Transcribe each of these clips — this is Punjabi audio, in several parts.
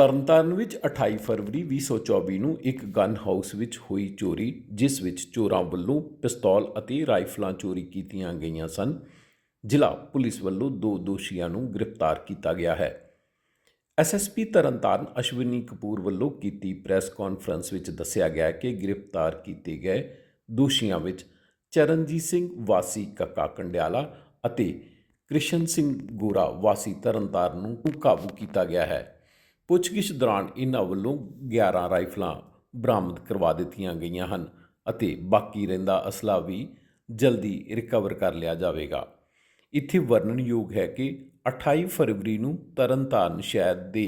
ਤਰਨਤਾਰਨ ਵਿੱਚ 28 ਫਰਵਰੀ 2024 ਨੂੰ ਇੱਕ ਗਨ ਹਾਊਸ ਵਿੱਚ ਹੋਈ ਚੋਰੀ, ਜਿਸ ਵਿੱਚ ਚੋਰਾਂ ਵੱਲੋਂ ਪਿਸਤੌਲ ਅਤੇ ਰਾਈਫਲਾਂ ਚੋਰੀ ਕੀਤੀਆਂ ਗਈਆਂ ਸਨ। ਜ਼ਿਲ੍ਹਾ ਪੁਲਿਸ ਵੱਲੋਂ ਦੋ ਦੋਸ਼ੀਆਂ ਨੂੰ ਗ੍ਰਿਫਤਾਰ ਕੀਤਾ ਗਿਆ ਹੈ। ਐਸਐਸਪੀ ਤਰਨਤਾਰਨ ਅਸ਼ਵਨੀ ਕਪੂਰ ਵੱਲੋਂ ਕੀਤੀ ਪ੍ਰੈਸ ਕਾਨਫਰੰਸ ਵਿੱਚ ਦੱਸਿਆ ਗਿਆ ਕਿ ਗ੍ਰਿਫਤਾਰ ਕੀਤੇ ਗਏ ਦੋਸ਼ੀਆਂ ਵਿੱਚ ਚਰਨਜੀਤ ਸਿੰਘ ਵਾਸੀ ਕੱਕਾ ਕੰਡਿਆਲਾ ਅਤੇ ਕ੍ਰਿਸ਼ਨ ਸਿੰਘ ਗੋਰਾ ਵਾਸੀ ਤਰਨਤਾਰਨ ਨੂੰ ਕਾਬੂ ਕੀਤਾ ਗਿਆ ਹੈ। ਪੁੱਛਗਿੱਛ ਦੌਰਾਨ ਇਹਨਾਂ ਵੱਲੋਂ 11 ਰਾਈਫਲਾਂ ਬਰਾਮਦ ਕਰਵਾ ਦਿੱਤੀਆਂ ਗਈਆਂ ਹਨ ਅਤੇ ਬਾਕੀ ਰਹਿੰਦਾ ਅਸਲਾ ਵੀ ਜਲਦੀ ਰਿਕਵਰ ਕਰ ਲਿਆ ਜਾਵੇਗਾ। ਇੱਥੇ ਵਰਣਨਯੋਗ ਹੈ ਕਿ 28 ਫਰਵਰੀ ਨੂੰ ਤਰਨਤਾਰਨ ਸ਼ਹਿਰ ਦੇ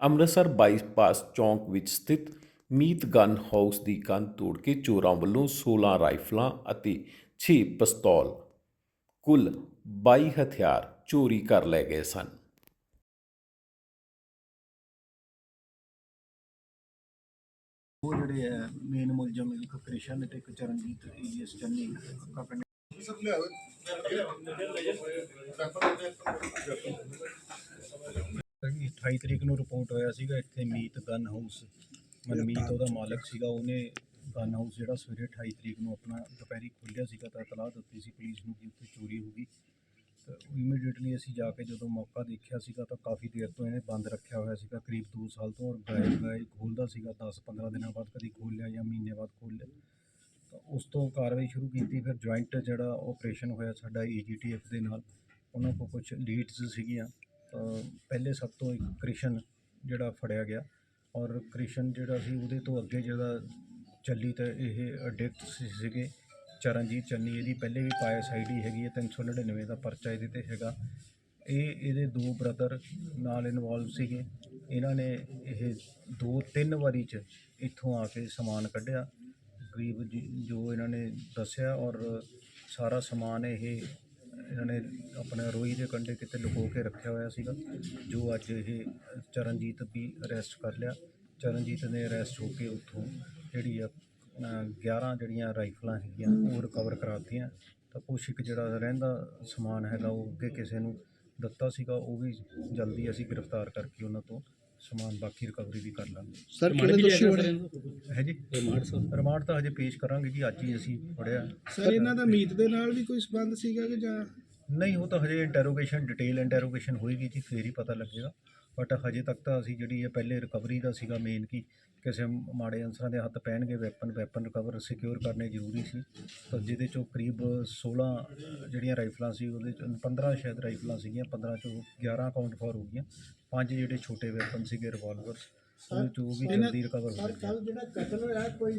ਅੰਮ੍ਰਿਤਸਰ ਬਾਈਪਾਸ ਚੌਂਕ ਵਿੱਚ ਸਥਿਤ ਮੀਤ ਗਨ ਹਾਊਸ ਦੀ ਕੰਧ ਤੋੜ ਕੇ ਚੋਰਾਂ ਵੱਲੋਂ 16 ਰਾਈਫਲਾਂ ਅਤੇ 6 ਪਿਸਤੌਲ, ਕੁੱਲ 22 ਹਥਿਆਰ ਚੋਰੀ ਕਰ ਲਏ ਗਏ ਸਨ। ਉਹ ਜਿਹੜੇ ਹੈ ਮੇਨ ਮੁਲਜ਼ਮ ਇੱਕ ਕ੍ਰਿਸ਼ਨ ਤੇ ਇੱਕ ਚਰਨਜੀਤ ਈਐਸ ਚੰਨੀ ਕੱਕਾ ਪਿੰਡ। ਹੈਗੀ 28 ਤਰੀਕ ਨੂੰ ਰਿਪੋਰਟ ਹੋਇਆ ਸੀਗਾ ਇੱਥੇ ਮੀਤ ਗਨ ਹਾਊਸ ਮਨਮੀਤ ਉਹਦਾ ਮਾਲਕ ਸੀਗਾ ਉਹਨੇ ਗਨ ਹਾਊਸ ਜਿਹੜਾ ਸਵੇਰੇ 28 ਤਰੀਕ ਨੂੰ ਆਪਣਾ ਦੁਪਹਿਰੀ ਖੋਲ੍ਹਿਆ ਸੀਗਾ ਤਾਂ ਇਤਲਾਹ ਦਿੱਤੀ ਸੀ ਪੁਲਿਸ ਨੂੰ ਕਿ ਉੱਥੇ ਚੋਰੀ ਹੋ ਗਈ। ਇਮੀਡੀਏਟਲੀ ਅਸੀਂ ਜਾ ਕੇ ਜਦੋਂ ਮੌਕਾ ਦੇਖਿਆ ਸੀਗਾ ਤਾਂ ਕਾਫੀ ਦੇਰ ਤੋਂ ਇਹਨੇ ਬੰਦ ਰੱਖਿਆ ਹੋਇਆ ਸੀਗਾ। ਕਰੀਬ 2 ਸਾਲ ਤੋਂ ਔਰ ਗਾਇਬ ਗਾਇਬ ਖੋਲ੍ਹਦਾ ਸੀਗਾ। 10-15 ਦਿਨਾਂ ਬਾਅਦ ਕਦੀ ਖੋਲ੍ਹ ਲਿਆ ਜਾਂ ਮਹੀਨੇ ਬਾਅਦ ਖੋਲ੍ਹ ਲਿਆ। ਤਾਂ ਉਸ ਤੋਂ ਕਾਰਵਾਈ ਸ਼ੁਰੂ ਕੀਤੀ, ਫਿਰ ਜੁਆਇੰਟ ਜਿਹੜਾ ਆਪਰੇਸ਼ਨ ਹੋਇਆ ਸਾਡਾ ਈਜੀਟੀਐਫ ਦੇ ਨਾਲ, ਉਹਨਾਂ ਕੋਲ ਕੁਝ ਲੀਡਸ ਸੀਗੀਆਂ। ਤਾਂ ਪਹਿਲੇ ਸਭ ਤੋਂ ਇੱਕ ਕ੍ਰਿਸ਼ਨ ਜਿਹੜਾ ਫੜਿਆ ਗਿਆ ਔਰ ਕ੍ਰਿਸ਼ਨ ਜਿਹੜਾ ਸੀ ਉਹਦੇ ਤੋਂ ਅੱਗੇ ਜਿਹੜਾ ਚੱਲੀ ਤਾਂ ਇਹ ਅਡਿਕਟ ਸੀਗੇ। ਚਰਨਜੀਤ ਚੰਨੀ, ਇਹਦੀ ਪਹਿਲੇ ਵੀ ਪਾਇਸ ਆਈਡੀ ਹੈਗੀ ਹੈ 399 ਦਾ ਪਰਚਾ ਇਹਦੇ ਤੇ ਹੈਗਾ। ਇਹ, ਇਹਦੇ ਦੋ ਬ੍ਰਦਰ ਨਾਲ ਇਨਵੋਲਵ ਸੀਗੇ। ਇਹਨਾਂ ਨੇ ਇਹ ਦੋ, ਤਿੰਨ ਵਾਰੀ ਚ ਇੱਥੋਂ ਆ ਕੇ ਸਮਾਨ ਕੱਢਿਆ। ਗਰੀਬ ਜੋ ਇਹਨਾਂ ਨੇ ਦੱਸਿਆ ਔਰ ਸਾਰਾ ਸਮਾਨ ਇਹ, ਇਹਨਾਂ ਨੇ ਆਪਣੇ ਰੋਈ ਦੇ ਕੰਢੇ ਕਿਤੇ ਲੁਕੋ ਕੇ ਰੱਖਿਆ ਹੋਇਆ ਸੀਗਾ, ਜੋ ਅੱਜ ਇਹ ਚਰਨਜੀਤ ਵੀ ਅਰੈਸਟ ਕਰ ਲਿਆ। ਚਰਨਜੀਤ ਨੇ ਅਰੈਸਟ ਹੋ ਕੇ ਉੱਥੋਂ ਜਿਹੜੀ ਆ 11 ਜਿਹੜੀਆਂ ਰਾਈਫਲਾਂ ਹੈਗੀਆਂ ਉਹ ਰਿਕਵਰ ਕਰਾਤੀਆਂ। ਤਾਂ ਕੁਛ ਇੱਕ ਜਿਹੜਾ ਰਹਿੰਦਾ ਸਮਾਨ ਹੈਗਾ ਉਹ ਅੱਗੇ ਕਿਸੇ ਨੂੰ ਦਿੱਤਾ ਸੀਗਾ ਉਹ ਵੀ ਜਲਦੀ ਅਸੀਂ ਗ੍ਰਿਫਤਾਰ ਕਰਕੇ ਉਹਨਾਂ ਤੋਂ ਸਮਾਨ ਬਾਕੀ ਰਿਕਵਰੀ ਵੀ ਕਰ ਲਾਂਗੇ। ਸਰ ਕਿਹੜੇ ਦੋਸ਼ੀ ਬਣੇ ਹੈ ਜੀ? ਰਿਮਾਂਡ ਤਾਂ ਹਜੇ ਪੇਸ਼ ਕਰਾਂਗੇ ਜੀ ਅੱਜ ਹੀ ਅਸੀਂ ਫੜਿਆ ਸਰ ਇਹਨਾਂ ਦਾ ਮੀਤ ਦੇ ਨਾਲ ਵੀ ਕੋਈ ਸੰਬੰਧ ਸੀਗਾ ਕਿ ਜਾਂ ਨਹੀਂ ਉਹ ਤਾਂ ਹਜੇ ਇੰਟਰੋਗੇਸ਼ਨ ਡਿਟੇਲ ਇੰਟਰੋਗੇਸ਼ਨ ਹੋਏਗੀ ਜੀ ਫੇਰ ਹੀ ਪਤਾ ਲੱਗੇਗਾ। ਬਟ ਹਜੇ ਤੱਕ ਤਾਂ ਅਸੀਂ ਜਿਹੜੀ ਇਹ ਪਹਿਲੇ ਰਿਕਵਰੀ ਦਾ ਸੀਗਾ ਮੇਨ ਕੀ ਕਿਸੇ ਮਾੜੇ ਅਨਸਰਾਂ ਦੇ ਹੱਥ ਪੈਣਗੇ ਵੈਪਨ ਵੈਪਨ ਰਿਕਵਰ ਸਿਕਿਉਰ ਕਰਨੇ ਜ਼ਰੂਰੀ ਸੀ। ਤਾਂ ਜਿਹਦੇ ਚੋਂ ਕਰੀਬ 16 ਜਿਹੜੀਆਂ ਰਾਈਫਲਾਂ ਸੀ ਉਹਦੇ ਚ 15 ਸ਼ਾਇਦ ਰਾਈਫਲਾਂ ਸੀਗੀਆਂ 15 ਚੋਂ 11 ਕਾਊਂਟ ਫॉर ਹੋ ਗਈਆਂ। ਪੰਜ ਜਿਹੜੇ ਛੋਟੇ ਵੈਪਨ ਸੀਗੇ ਰਿਵਾਲਵਰ ਉਹਦੇ ਚੋਂ ਉਹ ਵੀ ਜਲਦੀ ਰਿਕਵਰ ਹੋ ਗਏ ਜਿਹੜਾ ਕਤਲ ਹੋਇਆ ਕੋਈ